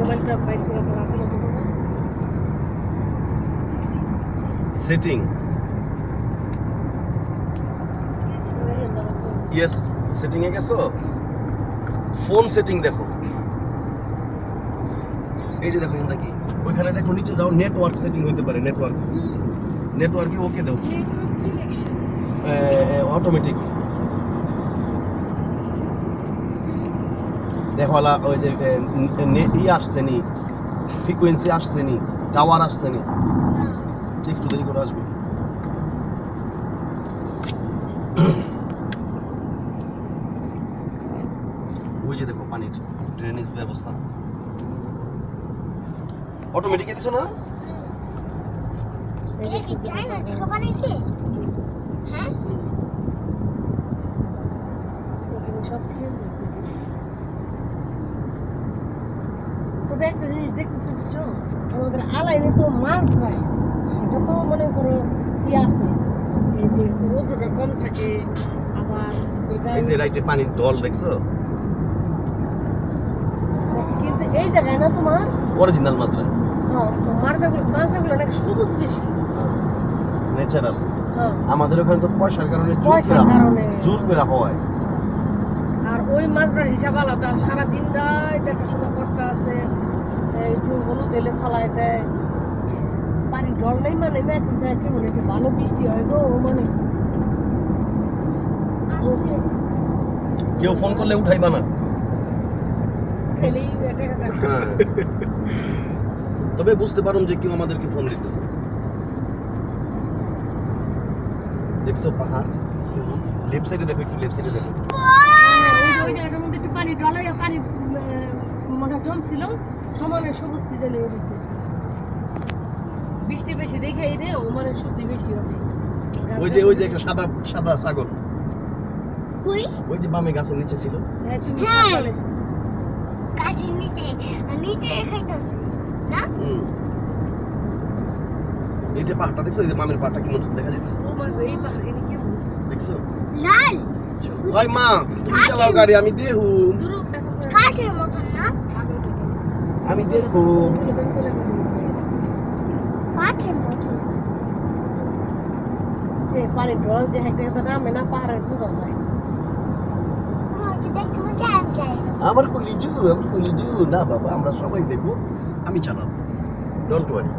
মোবাইলটা বাইর করে তো রাখল তো। সেটিং ইয়েস সেটিং এ গেছো? ফোন সেটিং দেখো। এই যে দেখো এখানটা কি? ওইখানে দেখো নিচে যাও নেটওয়ার্ক সেটিং হইতে পারে নেটওয়ার্ক নেটওয়ার্কে ওকে দাও। অটোমেটিক দেখো আলা ওই যে ই আসছে নি ফ্রিকোয়েন্সি আসছে নি টাওয়ার আসছে নি ঠিক একটু দেরি করে আসবে। ওই যে দেখো পানির ড্রেনেজ ব্যবস্থা। অটোমেটিক দিছো না? হ্যাঁ? সব একটা জিনিস দেখতেছি বুঝছ? আমাদের আলাইনে তো মাছ ধরে। সেটা তো মনে করো ই আছে। এই যে রোদ্রটা কম থাকে আবার যেটা এই যে রাইটে পানির ডল দেখছ? কিন্তু এই জায়গায় না তোমার? অরিজিনাল মাজরা হ্যাঁ মাছগুলো অনেক সবুজ বেশি। ন্যাচারাল আমাদের ওখানে তো পয়সার কারণে জোর পয়সার করে কারণে। জোর করে হয়। আর ওই মাছটার হিসাব আলাদা। সারা দিন রাত দেখাশোনা একটু হলুদ এলে ফালায় দেয়। পানি জল নেই মানে এখন কি মনে হচ্ছে ভালো বৃষ্টি হয় গো মানে। কেউ ফোন করলে উঠাইবা না। হ্যাঁ। তবে বুঝতে পারুন যে কেউ আমাদেরকে ফোন দিতেছে। দেখছ পাহাড়? লেফট সাইডে দেখো একটু লেফট সাইডে দেখো। ওই জায়গাটার মধ্যে একটু পানি ডলে পানি মনে জমছিল। সমানে সবুজ কি জানি উঠেছে বৃষ্টি বেশি দেখে এই রে ও মানে সবজি বেশি হবে। ওই যে ওই যে একটা সাদা সাদা ছাগল। কই? ওই যে বামে গাছের নিচে ছিল। হ্যাঁ তুমি হ্যাঁ। গাছের নিচে নিচে খাইতেছে না? হুম। এই যে পাহাড়টা দেখছ এই যে মামের পাহাড়টা কেমন দেখা যাইতেছে? ও মা গো, এই পাহাড়ে কেমন? দেখছ? লাল। ওই মা তুমি চালাও গাড়ি আমি কাঠের মতন না পাগল কথা। আমি দেখু যে নামে না পাহাড়ের বোঝা যায়। আমি চাই আমার কলিজু আমার কলিজু না বাবা আমরা সবাই দেখব আমি চালাবো। ডোন্ট ওয়ারি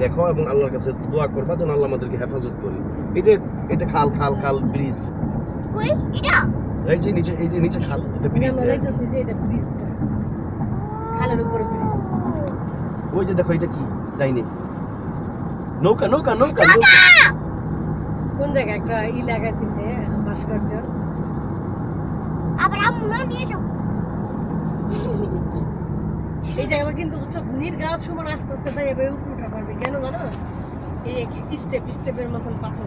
দেখো এবং আল্লাহর কাছে দোয়া করবা যেন আল্লাহ আমাদেরকে হেফাজত করি। এই যে এটা খাল খাল খাল ব্রিজ। এটা? এই যে নিচে এই যে নিচে খাল এটা ব্রিজ যে এটা ব্রিজটা খালের উপরে ব্রিজ ওই যে দেখো এটা কি? লাইনে। নৌকা নৌকা নৌকা নৌকা! কোন জায়গায়? একটা ই লাগাইতেছে ভাস্কর্য। আবার আম্মু নিয়ে যাও। এই জায়গাটা কিন্তু নির্গাত সমান আস্তে আস্তে তাই এবার উপরে উঠা পারবে। কেন জানো? এই স্টেপ স্টেপের মতন পাথর